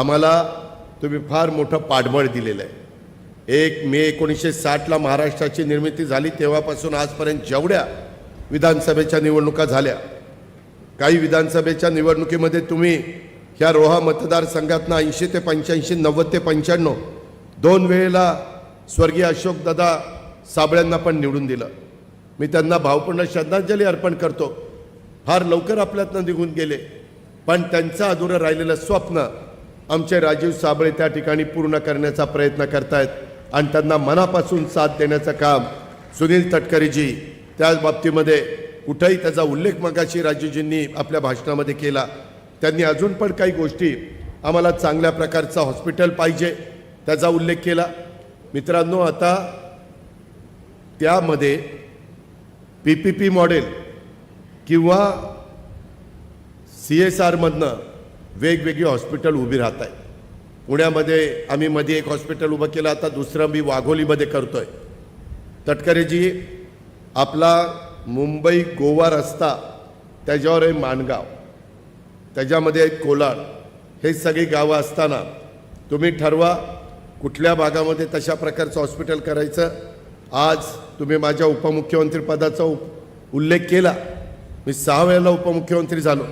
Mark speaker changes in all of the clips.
Speaker 1: आम्हाला तुम्ही फार मोठं पाठबळ दिलेलं आहे. एक मे एकोणीसशे साठला महाराष्ट्राची निर्मिती झाली तेव्हापासून आजपर्यंत जेवढ्या विधानसभेच्या निवडणुका झाल्या काही विधानसभेच्या निवडणुकीमध्ये तुम्ही ह्या रोहा मतदारसंघातनं ऐंशी ते पंच्याऐंशी नव्वद ते पंच्याण्णव दोन वेळेला स्वर्गीय अशोकदादा साबळ्यांना पण निवडून दिलं. मी त्यांना भावपूर्ण श्रद्धांजली अर्पण करतो. फार लवकर आपल्यातनं निघून गेले पण त्यांचं अधुरं राहिलेलं स्वप्न आमचे राजीव साबळे त्या ठिकाणी पूर्ण करण्याचा प्रयत्न करतायत आणि त्यांना मनापासून साथ देण्याचं काम सुनील तटकरेजी त्याच बाबतीमध्ये कुठंही त्याचा उल्लेख मगाशी राजूजींनी आपल्या भाषणामध्ये केला. त्यांनी अजून पण काही गोष्टी आम्हाला चांगल्या प्रकारचं हॉस्पिटल पाहिजे त्याचा उल्लेख केला. मित्रांनो आता त्यामध्ये पी पी पी मॉडेल किंवा सी एस आरमधनं वेगवेगळी हॉस्पिटल उभी राहत आहे पुण्यामध्ये आम्ही मध्ये एक हॉस्पिटल उभं केलं आता दुसरं मी वाघोलीमध्ये करतो आहे तटकरेजी आपला मुंबई गोवा रस्ता त्याच्यावर आहे माणगाव त्याच्यामध्ये आहे कोलाड. हे सगळी गावं असताना तुम्ही ठरवा कुठल्या भागामध्ये तशा प्रकारचं हॉस्पिटल करायचं. आज तुम्ही माझ्या उपमुख्यमंत्रीपदाचा उप उल्लेख केला. मी सहा वेळेला उपमुख्यमंत्री झालो.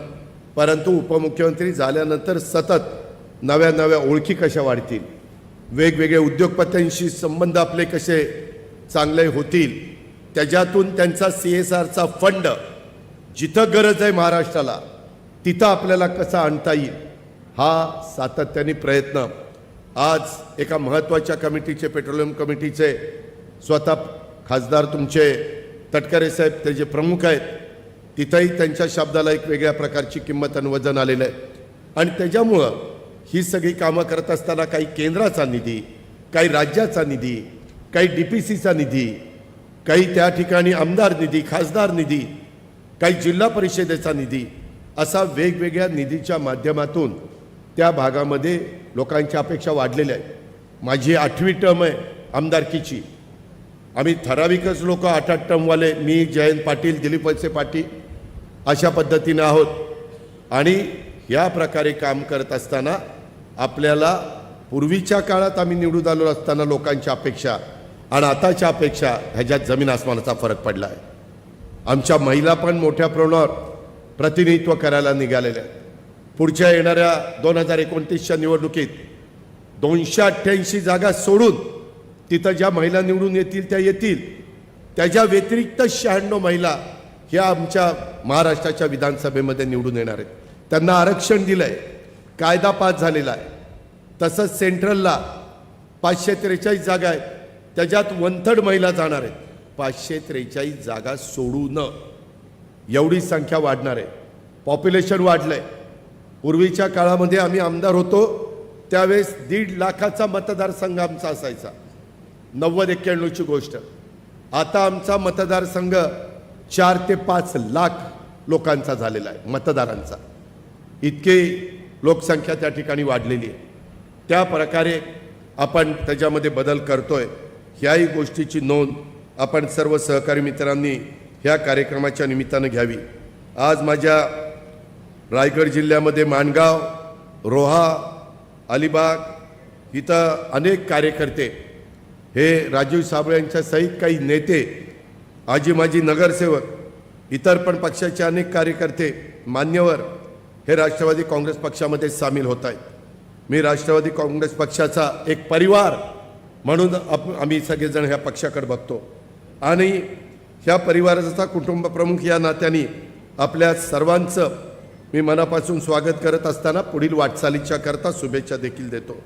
Speaker 1: परंतु उपमुख्यमंत्री झाल्यानंतर सतत नव्या नव्या ओळखी कशा वाढतील? वेगवेगळे उद्योगपत्यांशी संबंध आपले कसे चांगले होतील? त्याच्यातून त्यांचा सी एस आरचा फंड जिथं गरज आहे महाराष्ट्राला तिथं आपल्याला कसा आणता येईल? हा सातत्याने प्रयत्न आज एका महत्त्वाच्या कमिटीचे पेट्रोलियम कमिटीचे स्वतः खासदार तुमचे तटकरे साहेब त्याचे प्रमुख आहेत तिथंही त्यांच्या शब्दाला एक वेगळ्या प्रकारची किंमत आणि वजन आलेलं आहे. आणि त्याच्यामुळं ही सगळी कामं करत असताना काही केंद्राचा निधी काही राज्याचा निधी काही डी पी सीचा निधी काही त्या ठिकाणी आमदार निधी खासदार निधी काही जिल्हा परिषदेचा निधी असा वेगवेगळ्या निधीच्या माध्यमातून त्या भागामध्ये लोकांच्या अपेक्षा वाढलेल्या आहेत. माझी आठवी टर्म आहे आमदारकीची. आम्ही ठराविकच लोक आठ आठ टर्मवाले मी जयंत पाटील दिलीप वळसे पाटील अशा पद्धतीनं आहोत. आणि या प्रकारे काम करत असताना आपल्याला पूर्वीच्या काळात आम्ही निवडून आलो असताना लोकांच्या अपेक्षा आणि आताच्या अपेक्षा ह्याच्यात जमीन आसमानाचा फरक पडला आहे. आमच्या महिला पण मोठ्या प्रमाणावर प्रतिनिधित्व करायला निघालेल्या आहेत. पुढच्या येणाऱ्या दोन हजार एकोणतीसच्या निवडणुकीत दोनशे अठ्ठ्याऐंशी जागा सोडून तिथं ज्या महिला निवडून येतील त्या येतील. त्याच्या व्यतिरिक्त शहाण्णव महिला हे आमच्या महाराष्ट्राच्या विधानसभेमध्ये निवडून येणार आहेत. त्यांना आरक्षण दिलं आहे कायदा पास झालेला आहे. तसंच सेंट्रलला पाचशे त्रेचाळीस जागा आहेत. त्याच्यात वनथर्ड महिला जाणार आहेत. पाचशे त्रेचाळीस जागा सोडून एवढी संख्या वाढणार आहे. पॉप्युलेशन वाढलं आहे पूर्वीच्या काळामध्ये आम्ही आमदार होतो. त्यावेळेस दीड लाखाचा मतदारसंघ आमचा असायचा. नव्वद एक्क्याण्णवची गोष्ट. आता आमचा मतदारसंघ चार ते पाच लाख लोकांचा झालेला आहे मतदारांचा. इतकी लोकसंख्या त्या ठिकाणी वाढलेली आहे. त्या प्रकारे आपण त्याच्यामध्ये बदल करतोय ह्याही गोष्टीची नोंद आपण सर्व सहकारी मित्रांनी ह्या कार्यक्रमाच्या निमित्तानं घ्यावी. आज माझ्या रायगड जिल्ह्यामध्ये माणगाव रोहा अलिबाग इथं अनेक कार्यकर्ते हे राजीव साबळे यांच्या सहित काही नेते आजी माजी नगरसेवक इतर पण पक्षाचे अनेक कार्यकर्ते मान्यवर हे राष्ट्रवादी काँग्रेस पक्षामध्ये सामील होत आहेत. मी राष्ट्रवादी काँग्रेस पक्षाचा एक परिवार म्हणून आप आम्ही सगळेजण ह्या पक्षाकडे बघतो. आणि ह्या परिवाराचा कुटुंब प्रमुख या नात्याने आपल्या सर्वांचं मी मनापासून स्वागत करत असताना पुढील वाटचालीच्या करता शुभेच्छा देखील देतो.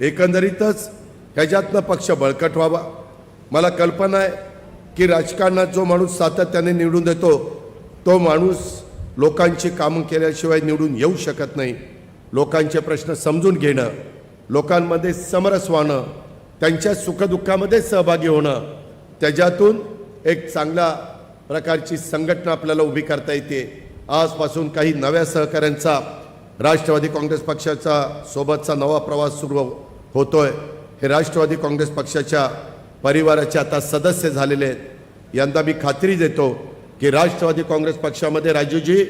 Speaker 1: एकंदरीतच ह्याच्यातनं पक्ष बळकट व्हावा. मला कल्पना आहे की राजकारणात जो माणूस सातत्याने निवडून देतो तो माणूस लोकांची कामं केल्याशिवाय निवडून येऊ शकत नाही. लोकांचे प्रश्न समजून घेणं लोकांमध्ये समरस व्हाणं त्यांच्या सुखदुःखामध्ये सहभागी होणं त्याच्यातून एक चांगल्या प्रकारची संघटना आपल्याला उभी करता येते. आजपासून काही नव्या सहकाऱ्यांचा राष्ट्रवादी काँग्रेस पक्षाचा सोबतचा नवा प्रवास सुरू होतोय. हे राष्ट्रवादी काँग्रेस पक्षाच्या परिवाराचे आता सदस्य झालेले आहेत. यंदा मी खात्री देतो की राष्ट्रवादी काँग्रेस पक्षामध्ये राजूजी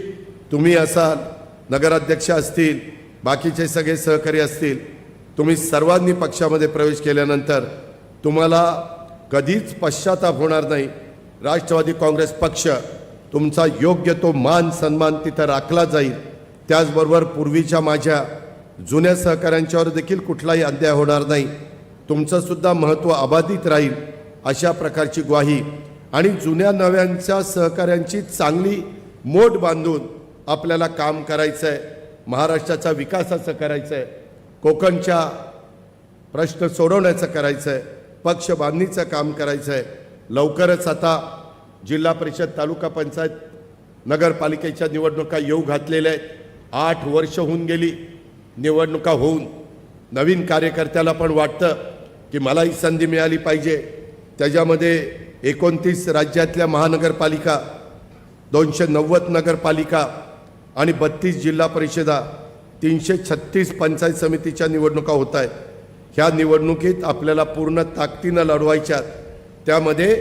Speaker 1: तुम्ही असाल नगराध्यक्ष असतील बाकीचे सगळे सहकारी असतील तुम्ही सर्वांनी पक्षामध्ये प्रवेश केल्यानंतर तुम्हाला कधीच पश्चाताप होणार नाही. राष्ट्रवादी काँग्रेस पक्ष तुमचा योग्य तो मान सन्मान तिथं राखला जाईल. त्याचबरोबर पूर्वीच्या माझ्या जुन्या सहकाऱ्यांच्यावर देखील कुठलाही अन्याय होणार नाही. तुमचं सुद्धा महत्त्व अबाधित राहील अशा प्रकारची ग्वाही आणि जुन्या नव्यांच्या सहकाऱ्यांची चांगली मोठ बांधून आपल्याला काम करायचं आहे महाराष्ट्राच्या विकासाचं करायचं आहे कोकणच्या प्रश्न सोडवण्याचं करायचं आहे पक्ष बांधणीचं काम करायचं आहे लवकरच आता जिल्हा परिषद तालुका पंचायत नगरपालिकेच्या निवडणुका येऊ घातलेल्या आहेत. आठ वर्ष होऊन गेली. निवडणुका होऊन नवीन कार्यकर्त्याला पण वाटतं की मला ही संधी मिळाली पाहिजे. त्याच्यामध्ये एकोणतीस राज्यातल्या महानगरपालिका दोनशे नव्वद नगरपालिका आणि बत्तीस जिल्हा परिषदा तीनशे छत्तीस पंचायत समितीच्या निवडणुका होत आहेत ह्या निवडणुकीत आपल्याला पूर्ण ताकदीनं लढवायच्या त्यामध्ये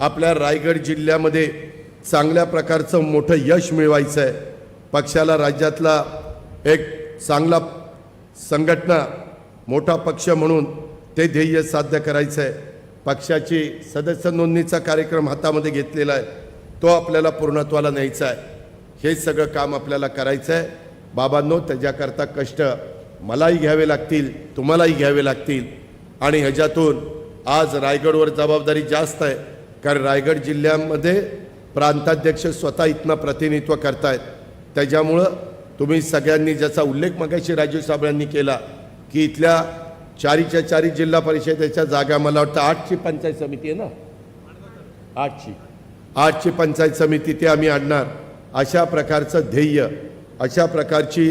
Speaker 1: आपल्या रायगड जिल्ह्यामध्ये चांगल्या प्रकारचं मोठं यश मिळवायचं आहे पक्षाला राज्यातला एक चांगला संघटना मोठा पक्ष म्हणून ते ध्येय साध्य करायचं आहे पक्षाची सदस्य नोंदणीचा कार्यक्रम हातामध्ये घेतलेला आहे. तो आपल्याला पूर्णत्वाला न्यायचा आहे. हे सगळं काम आपल्याला करायचं आहे बाबांनो त्याच्याकरता कष्ट मलाही घ्यावे लागतील तुम्हालाही घ्यावे लागतील. आणि ह्याच्यातून आज रायगडवर जबाबदारी जास्त आहे. कारण रायगड जिल्ह्यामध्ये प्रांताध्यक्ष स्वतः इथनं प्रतिनिधित्व करतायत. त्याच्यामुळं तुम्ही सगळ्यांनी ज्याचा उल्लेख मगाशी राजीव साबळ्यांनी केला की इथल्या चारीच्या चारी जिल्हा परिषदेच्या जागा मला वाटतं आठची पंचायत समिती आहे ना? आठची. आठची पंचायत समिती ते आम्ही आणणार. अशा प्रकारचं ध्येय अशा प्रकारची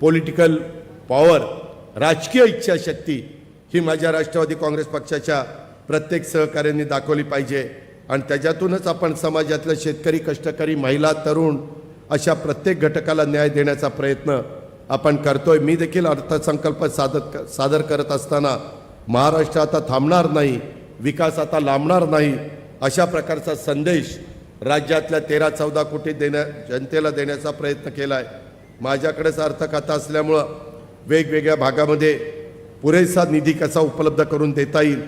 Speaker 1: पॉलिटिकल पॉवर राजकीय इच्छाशक्ती ही माझ्या राष्ट्रवादी काँग्रेस पक्षाच्या प्रत्येक सहकार्यांनी दाखवली पाहिजे. आणि त्याच्यातूनच आपण समाजातल्या शेतकरी कष्टकरी महिला तरुण अशा प्रत्येक घटकाला न्याय देण्याचा प्रयत्न आपण करतोय. मी देखील अर्थसंकल्प सादर सादर करत असताना महाराष्ट्र आता थांबणार नाही विकास आता लांबणार नाही अशा प्रकारचा संदेश राज्यातल्या तेरा चौदा कोटी देण्या जनतेला देण्याचा प्रयत्न केला आहे माझ्याकडेच अर्थखाता असल्यामुळं वेगवेगळ्या भागामध्ये पुरेसा निधी कसा उपलब्ध करून देता येईल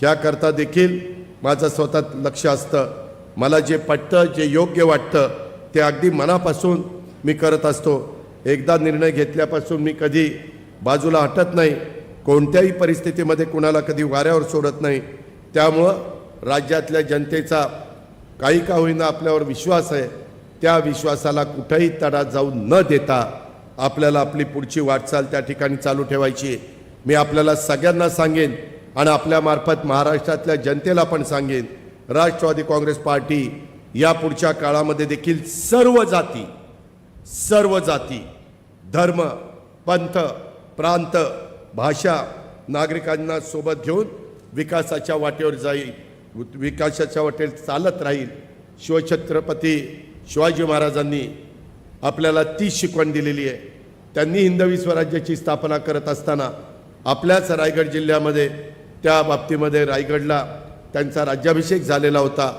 Speaker 1: ह्याकरता देखील माझं स्वतः लक्ष असतं. मला जे पटतं जे योग्य वाटतं ते अगदी मनापासून मी करत असतो. एकदा निर्णय घेतल्यापासून मी कधी बाजूला हटत नाही. कोणत्याही परिस्थितीमध्ये कुणाला कधी वाऱ्यावर सोडत नाही. त्यामुळं राज्यातल्या जनतेचा काही का होईना आपल्यावर विश्वास आहे. त्या विश्वासाला कुठेही तडा जाऊ न देता आपल्याला आपली पुढची वाटचाल त्या ठिकाणी चालू ठेवायची मी आपल्याला सगळ्यांना सांगेन आणि आपल्यामार्फत महाराष्ट्रातल्या जनतेला पण सांगेन. राष्ट्रवादी काँग्रेस पार्टी या पुढच्या काळामध्ये देखील सर्व जाती सर्व जाती धर्म पंथ प्रांत भाषा नागरिकांना सोबत घेऊन विकासाच्या वाटेवर जाईल. विकासाच्या वाटेवर चालत राहील. शिवछत्रपती शिवाजी महाराजांनी आपल्याला ती शिकवण दिलेली आहे. त्यांनी हिंदवी स्वराज्याची स्थापना करत असताना आपल्याच रायगड जिल्ह्यामध्ये त्या बाबतीमध्ये रायगडला त्यांचा राज्याभिषेक झालेला होता.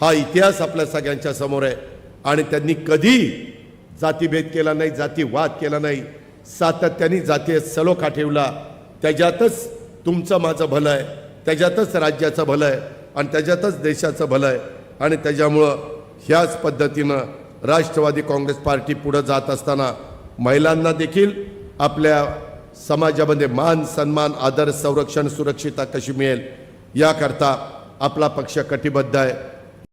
Speaker 1: हा इतिहास आपल्या सगळ्यांच्या समोर आहे आणि त्यांनी कधी जातीभेद केला नाही जातीवाद केला नाही. सातत्याने जातीय सलोखा ठेवला. त्याच्यातच तुमचं माझं भलं आहे. त्याच्यातच राज्याचं भलं आहे. आणि त्याच्यातच देशाचं भलं आहे. आणि त्याच्यामुळं ह्याच पद्धतीनं राष्ट्रवादी काँग्रेस पार्टी पुढं जात असताना महिलांना देखील आपल्या समाजामध्ये मान सन्मान आदर संरक्षण सुरक्षिता कशी मिळेल याकरता आपला पक्ष कटिबद्ध आहे.